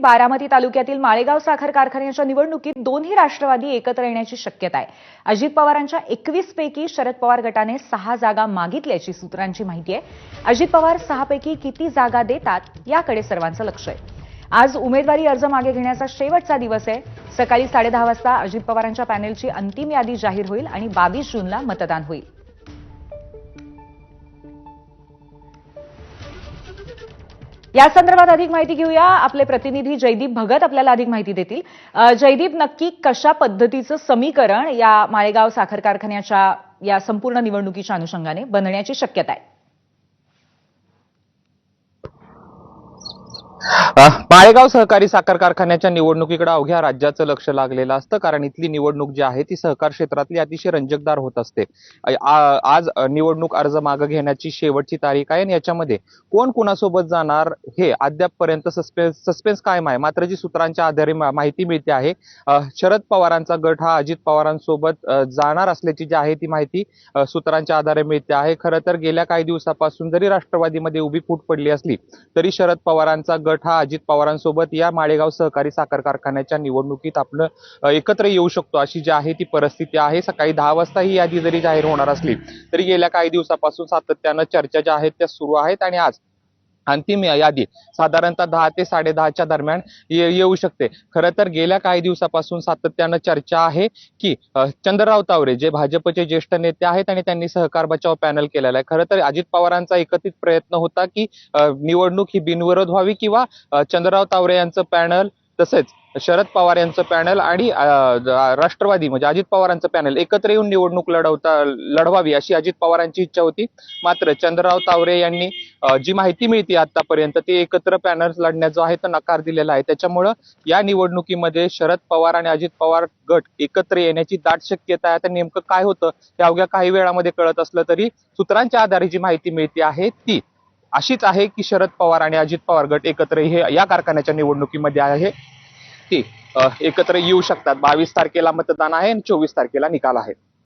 बारामती तालुक्यातील माळेगाव साखर कारखान्याच्या निवडणुकीत दोन्ही राष्ट्रवादी एकत्र येण्याची शक्यता आहे अजित पवारांच्या एकवीस पैकी शरद पवार गटाने सहा जागा मागितल्याची सूत्रांची माहिती आहे. अजित पवार सहापैकी किती जागा देतात याकडे सर्वांचं लक्ष आहे. आज उमेदवारी अर्ज मागे घेण्याचा शेवटचा दिवस आहे. सकाळी साडेदहा वाजता अजित पवारांच्या पॅनेलची अंतिम यादी जाहीर होईल आणि बावीस जूनला मतदान होईल. या संदर्भात अधिक माहिती घेऊया. आपले प्रतिनिधी जयदीप भगत आपल्याला अधिक माहिती देतील. जयदीप नक्की कशा पद्धतीचं समीकरण या माळेगाव साखर कारखान्याच्या या संपूर्ण निवडणुकीच्या अनुषंगाने बनण्याची शक्यता आहे? माळेगाव सहकारी साखर कारखान्याच्या निवडणुकीकडे अवघ्या राज्याचं लक्ष लागलेलं असतं. कारण इथली निवडणूक जी आहे ती सहकार क्षेत्रातली अतिशय रंजकदार होत असते. आज निवडणूक अर्ज मागे घेण्याची शेवटची तारीख आहे आणि याच्यामध्ये कोण कुणासोबत जाणार हे अद्यापपर्यंत सस्पेन्स सस्पेन्स कायम आहे. मात्र जी सूत्रांच्या आधारे माहिती मिळते आहे शरद पवारांचा गट हा अजित पवारांसोबत जाणार असल्याची जी आहे ती माहिती सूत्रांच्या आधारे मिळते आहे. खरं तर गेल्या काही दिवसापासून जरी राष्ट्रवादीमध्ये उभी फूट पडली असली तरी शरद पवारांचा गट हा अजित पवारांसोबत या माळेगाव सहकारी साखर कारखान्याच्या निवडणुकीत आपलं एकत्र येऊ शकतो अशी जी आहे ती परिस्थिती आहे. सकाळी दहा वाजता ही यादी जरी जाहीर होणार असली तरी गेल्या काही दिवसापासून सातत्यानं चर्चा ज्या आहेत त्या सुरू आहेत आणि आज अंतिम या- यादी साधारणतः दहा ते साडेदहाच्या दरम्यान ये- येऊ शकते. खरं तर गेल्या काही दिवसापासून सातत्यानं चर्चा आहे की चंद्रराव तावरे जे भाजपचे ज्येष्ठ नेते आहेत आणि त्यांनी सहकार बचाव पॅनल केलेला आहे. खरं तर अजित पवारांचा एकत्रित प्रयत्न होता की निवडणूक ही बिनविरोध व्हावी किंवा चंद्रराव तावरे यांचं पॅनल तसेच शरद पवार यांचं पॅनल आणि राष्ट्रवादी म्हणजे अजित पवारांचं पॅनल एकत्र येऊन निवडणूक लढवता लढवावी अशी अजित पवारांची इच्छा होती. मात्र चंद्रराव तावरे यांनी जी माहिती मिळते आतापर्यंत ते एकत्र पॅनल लढण्याचा आहे तर नकार दिलेला आहे. त्याच्यामुळं या निवडणुकीमध्ये शरद पवार आणि अजित पवार गट एकत्र येण्याची दाट शक्यता आहे. आता नेमकं काय होतं हे अवघ्या काही वेळामध्ये कळत असलं तरी सूत्रांच्या आधारे जी माहिती मिळते आहे ती अशीच आहे की शरद पवार आणि अजित पवार गट एकत्र हे या कारखान्याच्या निवडणुकीमध्ये आहे. ती एकत्र येऊ शकतात. बावीस तारखेला मतदान आहे आणि चोवीस तारखेला निकाल आहे.